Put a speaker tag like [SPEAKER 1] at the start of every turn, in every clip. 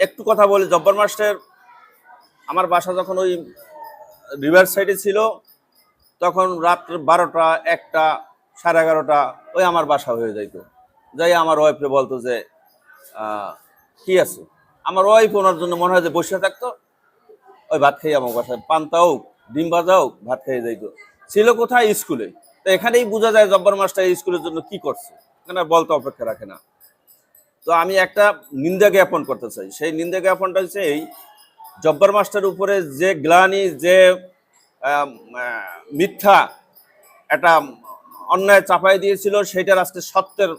[SPEAKER 1] একটু কথা বলি, জব্বর মাস্টার আমার বাসা যখন ওই রিভার সাইডে ছিল, তখন রাত্র বারোটা, একটা, সাড়ে এগারোটা, ওই আমার বাসা হয়ে যাইতো। যাই আমার ওয়াইফে বলতো যে কি আছে? আমার ওয়াইফ ওনার জন্য মনে হয় যে বসে থাকতো, ওই ভাত খেয়ে আমার বাসায় পান্তা হোক, ডিম ভাজা হোক, ভাত খেয়ে যাইতো। ছিল কোথায়? স্কুলে। তো এখানেই বোঝা যায় জব্বর মাস্টার স্কুলের জন্য কি করছে। এখানে বলতে অপেক্ষা রাখে না। তো আমি একটা নিন্দা জ্ঞাপন করতে চাই। সেই নিন্দা জ্ঞাপনটা হচ্ছে এই, জব্বার মাস্টার উপরে যে গ্লানি, যে মিথ্যা একটা অন্যায় চাপাই দিয়েছিল সেটার আজকে সত্যের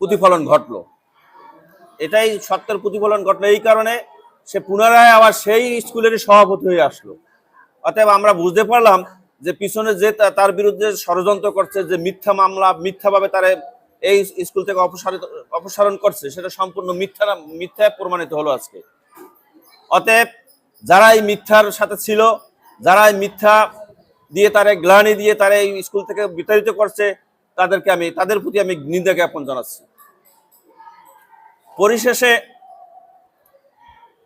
[SPEAKER 1] প্রতিফলন ঘটলো। এটাই সত্যের প্রতিফলন ঘটলো। এই কারণে সে পুনরায় আবার সেই স্কুলেরই সভাপতি হয়ে আসলো। অতএব আমরা বুঝতে পারলাম যে পিছনে যে তার বিরুদ্ধে ষড়যন্ত্র করছে, যে মিথ্যা মামলা, মিথ্যাভাবে তারে এই স্কুল থেকে অপসারিত, অপসারণ করছে, সেটা সম্পূর্ণ মিথ্যা মিথ্যায় প্রমাণিত হলো আজকে। অতএব যারা এই মিথ্যার সাথে ছিল যারা এই মিথ্যা দিয়ে তারে গ্লানি দিয়ে তারা এই স্কুল থেকে বিতাড়িত করছে, তাদেরকে আমি, তাদের প্রতি আমি নিন্দা জ্ঞাপন জানাচ্ছি। পরিশেষে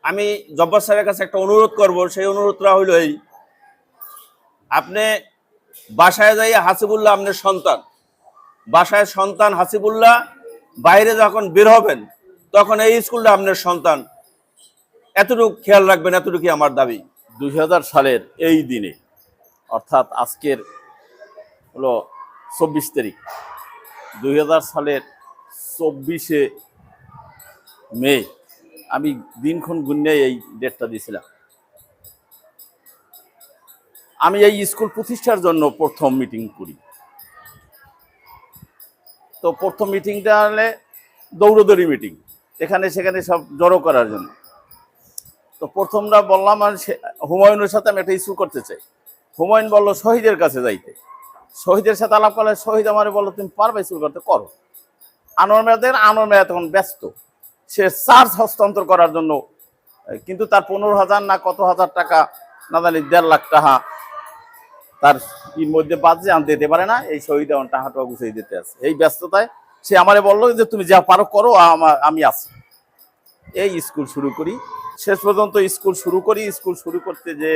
[SPEAKER 1] আমি জব্বার স্যারের কাছে একটা অনুরোধ করব, সেই অনুরোধটা হইল এই, আপনি বাসায় যাই হাসিবুল্লাহ আপনার সন্তান বাসায় সন্তান হাসিবুল্লাহ, বাইরে যখন বের হবেন, তখন এই স্কুলটা আপনার সন্তান। এতটুকু খেয়াল রাখবেন, এতটুকুই আমার দাবি।
[SPEAKER 2] দুই হাজার সালের এই দিনে, অর্থাৎ আজকের হলো চব্বিশ তারিখ, দুই হাজার সালের চব্বিশে মে, আমি দিনক্ষণ গুণে এই ডেটটা দিয়েছিলাম। আমি এই স্কুল প্রতিষ্ঠার জন্য প্রথম মিটিং করি। তো প্রথম মিটিংটা হলে দৌড়দৌড়ি মিটিং এখানে সেখানে সব জড়ো করার জন্য। তো প্রথমটা বললাম, আর হুমায়ুনের সাথে আমি একটা ইস্যু করতে চাই। হুমায়ুন বলল, শহীদের কাছে যাইতে। শহীদের সাথে আলাপ করলে, শহীদ আমার বলল, তুমি পারবে ইস্যু করতে, করো। আনোয়ার মেয়াদের, আনোয়ার মেয়া তখন ব্যস্ত। সে চার্জ হস্তান্তর করার জন্য, কিন্তু তার পনেরো হাজার না কত হাজার টাকা, না জানি দেড় লাখ টাকা তার মধ্যে বাজে আনতে দিতে পারে না, এই শহীদ আমার টাকাটা গুছিয়ে দিতে আছে। এই ব্যস্ততায় সে আমারে বলল যে, তুমি যা পারো করো, আমি আছি। এই স্কুল শুরু করি। শেষ পর্যন্ত স্কুল শুরু করি। স্কুল শুরু করতে যে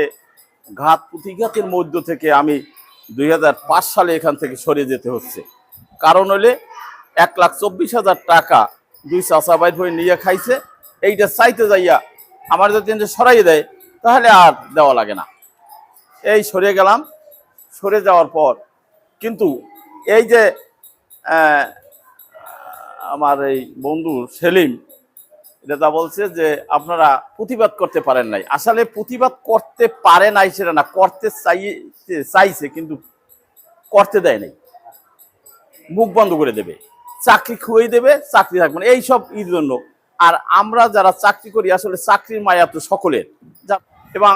[SPEAKER 2] ঘাত প্রতিঘাতের মধ্য থেকে আমি দুই হাজার পাঁচ সালে এখান থেকে সরে যেতে হচ্ছে। কারণ হলে এক লাখ চব্বিশ হাজার টাকা দুই চাষা বাইর হয়ে নিয়ে খাইছে। এইটা চাইতে যাইয়া আমার যদি সরাই দেয়, তাহলে আর দেওয়া লাগে না। এই সরে গেলাম। সরে যাওয়ার পর, কিন্তু এই যে আমার এই বন্ধু সেলিম, এটা বলছে যে আপনারা প্রতিবাদ করতে পারেন নাই। আসলে প্রতিবাদ করতে পারে নাই সেটা না, করতে চাইছে চাইছে, কিন্তু করতে দেয় নাই। মুখ বন্ধ করে দেবে, চাকরি খুঁয়ে দেবে, চাকরি থাকবে না, এইসব ইর জন্য। আর আমরা যারা চাকরি করি, আসলে চাকরির মায়া তো সকলের। এবং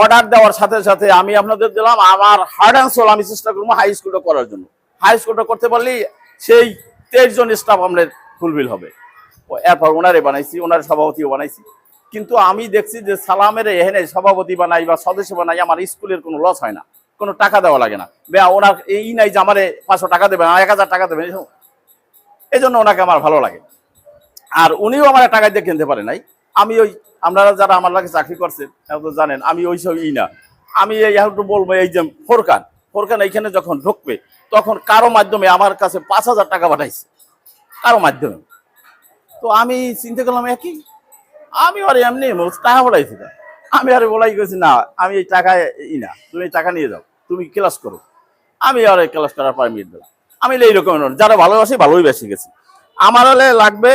[SPEAKER 2] অর্ডার দেওয়ার সাথে সাথে আমি আপনাদের দিলাম আমার হার্ড অ্যান্ড সোল আমি চেষ্টা করব হাই স্কুলটা করার জন্য। হাই স্কুলটা করতে পারলেই সেই তেইশ জন স্টাফ আমাদের ফুলফিল হবে। এরপর ওনারে বানাইছি, ওনার সভাপতিও বানাইছি। কিন্তু আমি দেখছি যে সালামের এখানে সভাপতি বানাই বা সদস্য বানাই আমার স্কুলের কোনো লস হয় না। কোনো টাকা দেওয়া লাগে না। বে ওনার এই নাই যে আমারে পাঁচশো টাকা দেবেন, এক হাজার টাকা দেবেন এই জন্য ওনাকে আমার ভালো লাগে। আর উনিও আমার টাকা দিয়ে কিনতে পারে নাই। আমি ওই, আপনারা যারা আমার লাগে চাকরি করছেন তো জানেন, আমি ওই সব ই না। আমি এই একটু বলব এই যে ফোরকান ফোরকান এইখানে যখন ঢুকবে, তখন কারও মাধ্যমে আমার কাছে পাঁচ হাজার টাকা পাঠাইছে। কারও মাধ্যমে। তো আমি চিন্তা করলাম একই আমি আর এমনি টাকা পড়াইছি না আমি আর বলাই গেছি না, আমি এই টাকা ই না, তুমি টাকা নিয়ে যাও, তুমি ক্লাস করো। আমি আর ক্লাস করার পারমিট দিলাম। আমি এইরকম, যারা ভালোবাসি ভালোই বেশি গেছি। আমার হলে লাগবে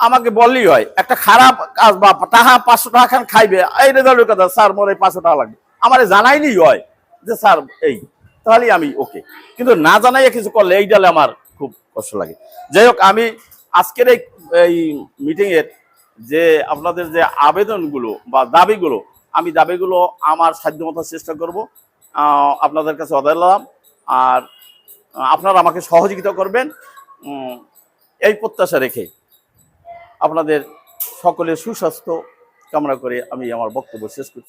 [SPEAKER 2] আমাকে বললেই হয়, একটা খারাপ কাজ বা টাকা পাঁচশো টাকা খান খাইবে, এই রেজাল্টের কথা, স্যার, মোর এই পাঁচশো টাকা লাগবে। আমার জানাইলেই হয় যে, স্যার, এই তাহলেই আমি ওকে কিন্তু না জানাইয়া কিছু করলে এই ডালে আমার খুব কষ্ট লাগে। যাই হোক, আমি আজকের এই এই মিটিংয়ের যে আপনাদের যে আবেদনগুলো বা দাবিগুলো, আমি দাবিগুলো আমার সাধ্যমতো চেষ্টা করব। আপনাদের কাছে অদালাম আর আপনারা আমাকে সহযোগিতা করবেন। এই প্রত্যাশা রেখে আপনাদের সকলের সুস্বাস্থ্য কামনা করে আমি আমার বক্তব্য শেষ করছি।